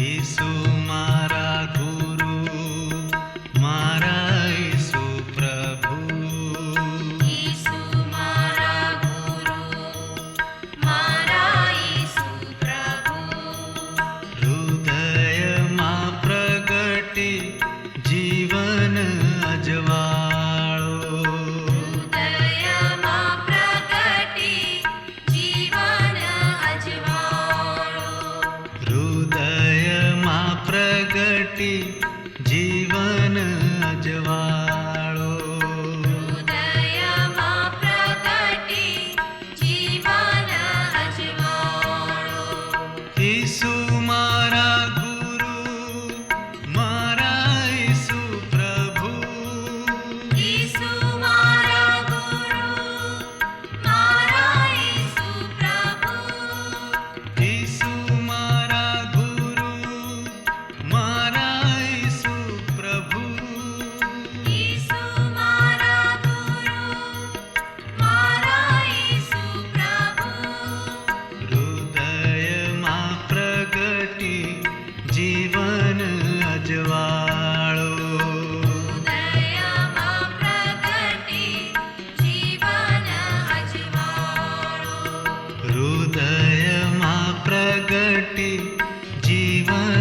isso. जीवन अजवा જીવન હૃદયમાં પ્રગટી જીવન